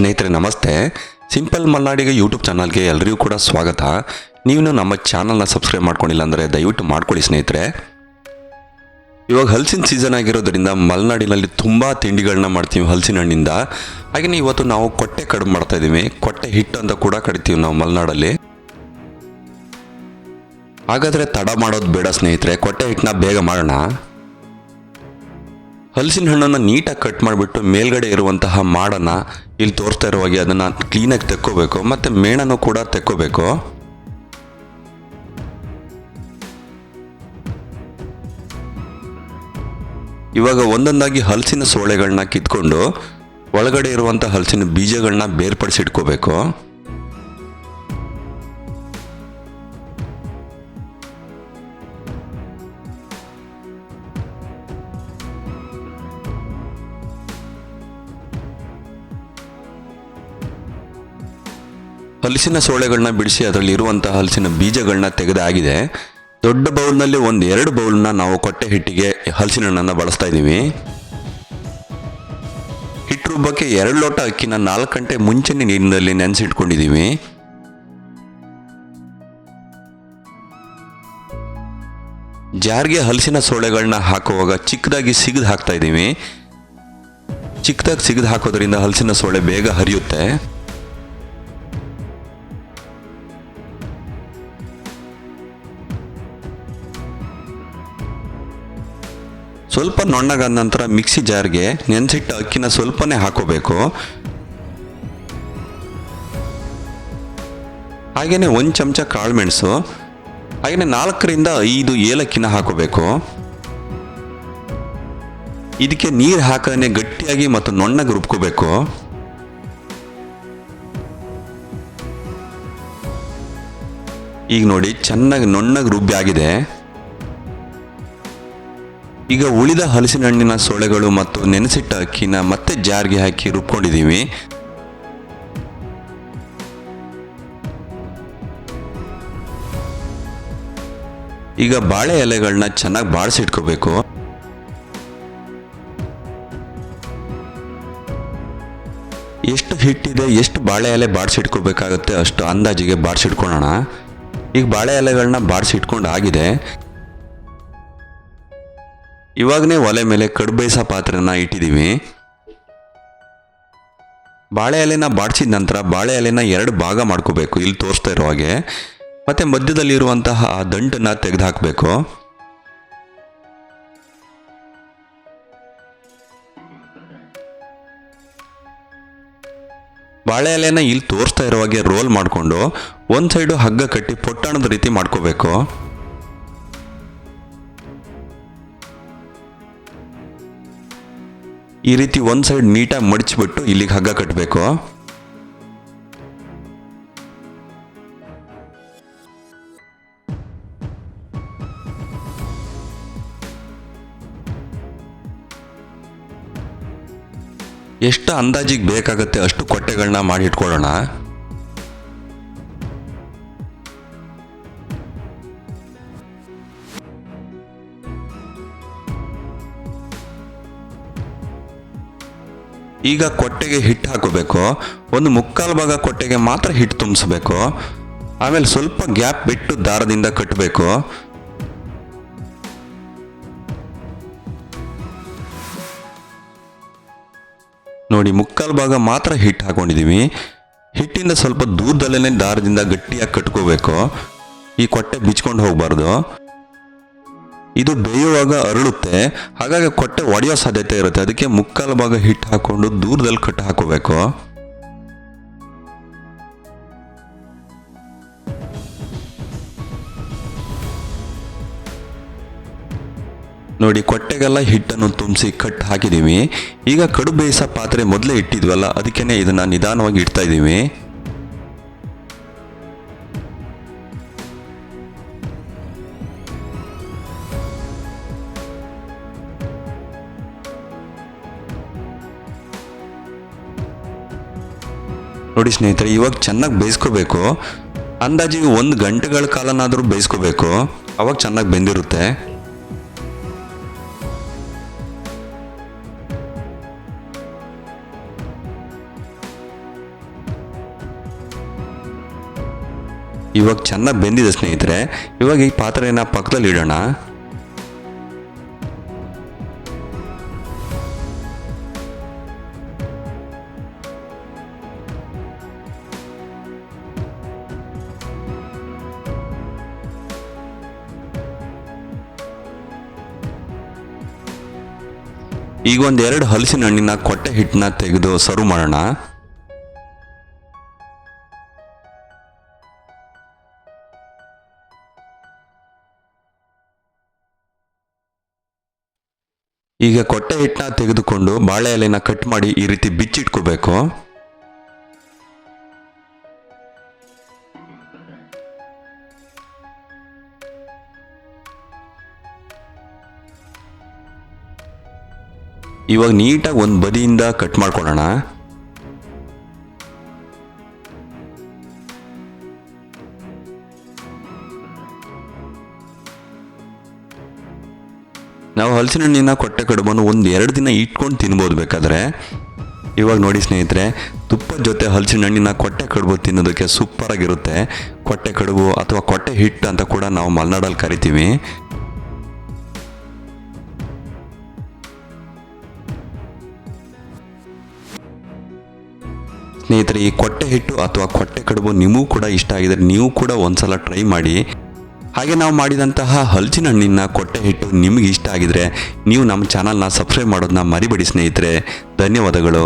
ಸ್ನೇಹಿತರೆ, ನಮಸ್ತೆ. Simple ಮಲ್ನಾಡಿಗೆ YouTube ಚಾನಲ್ಗೆ ಎಲ್ಲರಿಗೂ ಕೂಡ ಸ್ವಾಗತ. ನೀವು ನಮ್ಮ ಚಾನಲ್ನ ಸಬ್ಸ್ಕ್ರೈಬ್ ಮಾಡ್ಕೊಂಡಿಲ್ಲ ಅಂದರೆ ದಯವಿಟ್ಟು ಮಾಡ್ಕೊಳ್ಳಿ ಸ್ನೇಹಿತರೆ. ಇವಾಗ ಹಲಸಿನ ಸೀಸನ್ ಆಗಿರೋದ್ರಿಂದ ಮಲೆನಾಡಿನಲ್ಲಿ ತುಂಬ ತಿಂಡಿಗಳನ್ನ ಮಾಡ್ತೀವಿ ಹಲಸಿನ ಹಣ್ಣಿಂದ ಹಾಗೆಯೇ ಇವತ್ತು ನಾವು ಕೊಟ್ಟೆ ಕಡಿಮೆ ಮಾಡ್ತಾ ಇದ್ದೀವಿ. ಕೊಟ್ಟೆ ಹಿಟ್ಟು ಅಂತ ಕೂಡ ಕಡಿತೀವಿ ನಾವು ಮಲೆನಾಡಲ್ಲಿ. ಹಾಗಾದರೆ ತಡ ಮಾಡೋದು ಬೇಡ ಸ್ನೇಹಿತರೆ. ಕೊಟ್ಟೆ ಹಿಟ್ಟನ್ನ ಬೇಗ ಮಾಡೋಣ. ಹಲಸಿನ ಹಣ್ಣನ್ನು ನೀಟಾಗಿ ಕಟ್ ಮಾಡಿಬಿಟ್ಟು ಮೇಲ್ಗಡೆ ಇರುವಂತಹ ಮಾಡನ್ನು ಇಲ್ಲಿ ತೋರಿಸ್ತಾ ಇರೋ ಹಾಗೆ ಅದನ್ನು ಕ್ಲೀನಾಗಿ ತೆಕ್ಕೋಬೇಕು. ಮತ್ತು ಮೇಣನೂ ಕೂಡ ತೆಕ್ಕೋಬೇಕು. ಇವಾಗ ಒಂದೊಂದಾಗಿ ಹಲಸಿನ ಸೋಳೆಗಳನ್ನ ಕಿತ್ಕೊಂಡು ಒಳಗಡೆ ಇರುವಂಥ ಹಲಸಿನ ಬೀಜಗಳನ್ನ ಬೇರ್ಪಡಿಸಿಟ್ಕೋಬೇಕು ಹಲಸಿನ ಸೋಳೆಗಳನ್ನ ಬಿಡಿಸಿ ಅದರಲ್ಲಿ ಇರುವಂತಹ ಹಲಸಿನ ಬೀಜಗಳನ್ನ ತೆಗೆದಾಗಿದೆ ದೊಡ್ಡ ಬೌಲ್ನಲ್ಲಿ ಒಂದು ಎರಡು ಬೌಲ್ನ ನಾವು ಕೊಟ್ಟೆ ಹಿಟ್ಟಿಗೆ ಹಲಸಿನ ಹಣ್ಣನ್ನು ಬಳಸ್ತಾ ಇದ್ದೀವಿ. ಹಿಟ್ಟು ರುಬ್ಬಕ್ಕೆ ಎರಡು ಲೋಟ ಅಕ್ಕಿನ ನಾಲ್ಕು ಗಂಟೆ ಮುಂಚೆನೇ ನೀರಿನಲ್ಲಿ ನೆನೆಸಿಟ್ಕೊಂಡಿದ್ದೀವಿ. ಜಾರ್ಗೆ ಹಲಸಿನ ಸೋಳೆಗಳನ್ನ ಹಾಕುವಾಗ ಚಿಕ್ಕದಾಗಿ ಸಿಗದು ಹಾಕ್ತಾ ಇದ್ದೀವಿ. ಚಿಕ್ಕದಾಗಿ ಸಿಗದು ಹಾಕೋದ್ರಿಂದ ಹಲಸಿನ ಸೋಳೆ ಬೇಗ ಹರಿಯುತ್ತೆ. ಸ್ವಲ್ಪ ನುಣ್ಣಗಾದ ನಂತರ ಮಿಕ್ಸಿ ಜಾರ್ಗೆ ನೆನೆಸಿಟ್ಟ ಅಕ್ಕಿನ ಸ್ವಲ್ಪನೇ ಹಾಕೋಬೇಕು. ಹಾಗೆಯೇ ಒಂದು ಚಮಚ ಕಾಳುಮೆಣಸು ಹಾಗೆಯೇ ನಾಲ್ಕರಿಂದ ಐದು ಏಲಕ್ಕಿನ ಹಾಕೋಬೇಕು. ಇದಕ್ಕೆ ನೀರು ಹಾಕದೇ ಗಟ್ಟಿಯಾಗಿ ಮತ್ತು ನೊಣ್ಣಗೆ ರುಬ್ಕೋಬೇಕು. ಈಗ ನೋಡಿ, ಚೆನ್ನಾಗಿ ನೊಣ್ಣಗೆ ರುಬ್ಬಿ ಆಗಿದೆ. ಈಗ ಉಳಿದ ಹಲಸಿನ ಹಣ್ಣಿನ ಸೊಳೆಗಳು ಮತ್ತು ನೆನೆಸಿಟ್ಟ ಅಕ್ಕಿನ ಮತ್ತೆ ಜಾರ್ಗೆ ಹಾಕಿ ರುಬ್ಕೊಂಡಿದ್ದೀವಿ. ಈಗ ಬಾಳೆ ಎಲೆಗಳನ್ನ ಚೆನ್ನಾಗಿ ಬಾಡಿಸಿಟ್ಕೋಬೇಕು ಎಷ್ಟು ಹಿಟ್ಟಿದೆ, ಎಷ್ಟು ಬಾಳೆ ಎಲೆ ಬಾಡಿಸಿಟ್ಕೋಬೇಕಾಗುತ್ತೆ ಅಷ್ಟು ಅಂದಾಜಿಗೆ ಬಾಡಿಸಿಟ್ಕೊಳ್ಳೋಣ ಈಗ ಬಾಳೆ ಎಲೆಗಳನ್ನ ಬಾಡಿಸಿಟ್ಕೊಂಡು ಆಗಿದೆ ಇವಾಗನೇ ಒಲೆ ಮೇಲೆ ಕಡುಬೇಯಿಸೋ ಪಾತ್ರೆನ ಇಟ್ಟಿದ್ದೀವಿ. ಬಾಳೆ ಎಲೆನ ಬಾಡಿಸಿದ ನಂತರ ಬಾಳೆ ಎಲೆನ ಎರಡು ಭಾಗ ಮಾಡ್ಕೋಬೇಕು, ಇಲ್ಲಿ ತೋರಿಸ್ತಾ ಇರೋ ಹಾಗೆ. ಮತ್ತು ಮಧ್ಯದಲ್ಲಿರುವಂತಹ ಆ ದಂಟನ್ನ ತೆಗೆದು ಹಾಕಬೇಕು ಬಾಳೆ ಎಲೆನ ಇಲ್ಲಿ ತೋರಿಸ್ತಾ ಇರೋ ಹಾಗೆ ರೋಲ್ ಮಾಡಿಕೊಂಡು, ಒಂದು ಸೈಡು ಹಗ್ಗ ಕಟ್ಟಿ ಪೊಟ್ಟಣದ ರೀತಿ ಮಾಡ್ಕೋಬೇಕು. ಈ ರೀತಿ ಒಂದು ಸೈಡ್ ನೀಟಾಗಿ ಮಡಚಿಬಿಟ್ಟು ಇಲ್ಲಿಗೆ ಹಗ್ಗ ಕಟ್ಟಬೇಕು ಎಷ್ಟು ಅಂದಾಜಿಗೆ ಬೇಕಾಗುತ್ತೆ ಅಷ್ಟು ಕೊಟ್ಟೆಗಳನ್ನ ಮಾಡಿ ಇಟ್ಕೊಳ್ಳೋಣ. ಈಗ ಕೊಟ್ಟೆಗೆ ಹಿಟ್ಟು ಹಾಕೋಬೇಕು. ಒಂದು ಮುಕ್ಕಾಲು ಭಾಗ ಕೊಟ್ಟೆಗೆ ಮಾತ್ರ ಹಿಟ್ಟು ತುಂಬಿಸ್ಬೇಕು. ಆಮೇಲೆ ಸ್ವಲ್ಪ ಗ್ಯಾಪ್ ಬಿಟ್ಟು ದಾರದಿಂದ ಕಟ್ಟಬೇಕು ನೋಡಿ, ಮುಕ್ಕಾಲು ಭಾಗ ಮಾತ್ರ ಹಿಟ್ಟು ಹಾಕೊಂಡಿದ್ದೀವಿ ಹಿಟ್ಟಿಂದ ಸ್ವಲ್ಪ ದೂರದಲ್ಲೇ ದಾರದಿಂದ ಗಟ್ಟಿಯಾಗಿ ಕಟ್ಕೋಬೇಕು. ಈ ಕೊಟ್ಟೆ ಬಿಚ್ಕೊಂಡು ಹೋಗಬಾರ್ದು. ಇದು ಬೇಯುವಾಗ ಅರಳುತ್ತೆ, ಹಾಗಾಗಿ ಕೊಟ್ಟೆ ಒಡೆಯೋ ಸಾಧ್ಯತೆ ಇರುತ್ತೆ. ಅದಕ್ಕೆ ಮುಕ್ಕಾಲು ಭಾಗ ಹಿಟ್ಟು ಹಾಕೊಂಡು ದೂರದಲ್ಲಿ ಕಟ್ಟು ಹಾಕೋಬೇಕು ನೋಡಿ, ಕೊಟ್ಟೆಗೆಲ್ಲ ಹಿಟ್ಟನ್ನು ತುಂಬಿಸಿ ಕಟ್ ಹಾಕಿದ್ದೀವಿ. ಈಗ ಕಡು ಬೇಯಿಸೋ ಪಾತ್ರೆ ಮೊದಲೇ ಇಟ್ಟಿದ್ವಲ್ಲ ಅದಕ್ಕೇ ಇದನ್ನು ನಿಧಾನವಾಗಿ ಇಡ್ತಾ ಇದ್ದೀವಿ. ನೋಡಿ ಸ್ನೇಹಿತರೆ, ಇವಾಗ ಚೆನ್ನಾಗಿ ಬೇಯಿಸ್ಕೋಬೇಕು. ಅಂದಾಜು ಒಂದು ಗಂಟೆಗಳ ಕಾಲನಾದರೂ ಬೇಯಿಸ್ಕೋಬೇಕು. ಅವಾಗ ಚೆನ್ನಾಗಿ ಬೆಂದಿರುತ್ತೆ. ಇವಾಗ ಚೆನ್ನಾಗಿ ಬೆಂದಿದೆ ಸ್ನೇಹಿತರೆ. ಇವಾಗ ಈ ಪಾತ್ರೆನ ಪಕ್ಕದಲ್ಲಿ ಇಡೋಣ ಈಗ ಒಂದ್ ಎರಡು ಹಲಸಿನ ಹಣ್ಣಿನ ಕೊಟ್ಟೆ ಹಿಟ್ಟನ್ನ ತೆಗೆದು ಸರ್ವ್ ಮಾಡೋಣ. ಈಗ ಕೊಟ್ಟೆ ಹಿಟ್ಟನ್ನ ತೆಗೆದುಕೊಂಡು ಬಾಳೆ ಎಲೆನ ಕಟ್ ಮಾಡಿ ಈ ರೀತಿ ಬಿಚ್ಚಿಟ್ಕೋಬೇಕು. ಇವಾಗ ನೀಟಾಗಿ ಒಂದು ಬದಿಯಿಂದ ಕಟ್ ಮಾಡ್ಕೊಳ್ಳೋಣ. ನಾವು ಹಲಸಿನ ಹಣ್ಣಿನ ಕೊಟ್ಟೆ ಕಡುಬನ್ನು ಒಂದು ಎರಡು ದಿನ ಇಟ್ಕೊಂಡು ತಿನ್ಬೋದು ಬೇಕಾದ್ರೆ. ಇವಾಗ ನೋಡಿ ಸ್ನೇಹಿತರೆ ತುಪ್ಪದ ಜೊತೆ ಹಲಸಿನ ಹಣ್ಣಿನ ಕೊಟ್ಟೆ ಕಡುಬು ತಿನ್ನೋದಕ್ಕೆ ಸೂಪರ್ ಆಗಿರುತ್ತೆ ಕೊಟ್ಟೆ ಕಡುಬು ಅಥವಾ ಕೊಟ್ಟೆ ಹಿಟ್ಟು ಅಂತ ಕೂಡ ನಾವು ಮಲೆನಾಡಲ್ಲಿ ಕರಿತೀವಿ. ಸ್ನೇಹಿತರೆ, ಈ ಕೊಟ್ಟೆ ಹಿಟ್ಟು ಅಥವಾ ಕೊಟ್ಟೆ ಕಡುಬು ನಿಮಗೂ ಕೂಡ ಇಷ್ಟ ಆಗಿದ್ರೆ ನೀವು ಕೂಡ ಒಂದ್ಸಲ ಟ್ರೈ ಮಾಡಿ. ಹಾಗೆ ನಾವು ಮಾಡಿದಂತಹ ಹಲಸಿನ ಹಣ್ಣಿನ ಕೊಟ್ಟೆ ಹಿಟ್ಟು ನಿಮಗೆ ಇಷ್ಟ ಆಗಿದ್ರೆ ನೀವು ನಮ್ಮ ಚಾನಲ್ನ ಸಬ್ಸ್ಕ್ರೈಬ್ ಮಾಡೋದನ್ನ ಮರಿಬೇಡಿ ಸ್ನೇಹಿತರೆ. ಧನ್ಯವಾದಗಳು.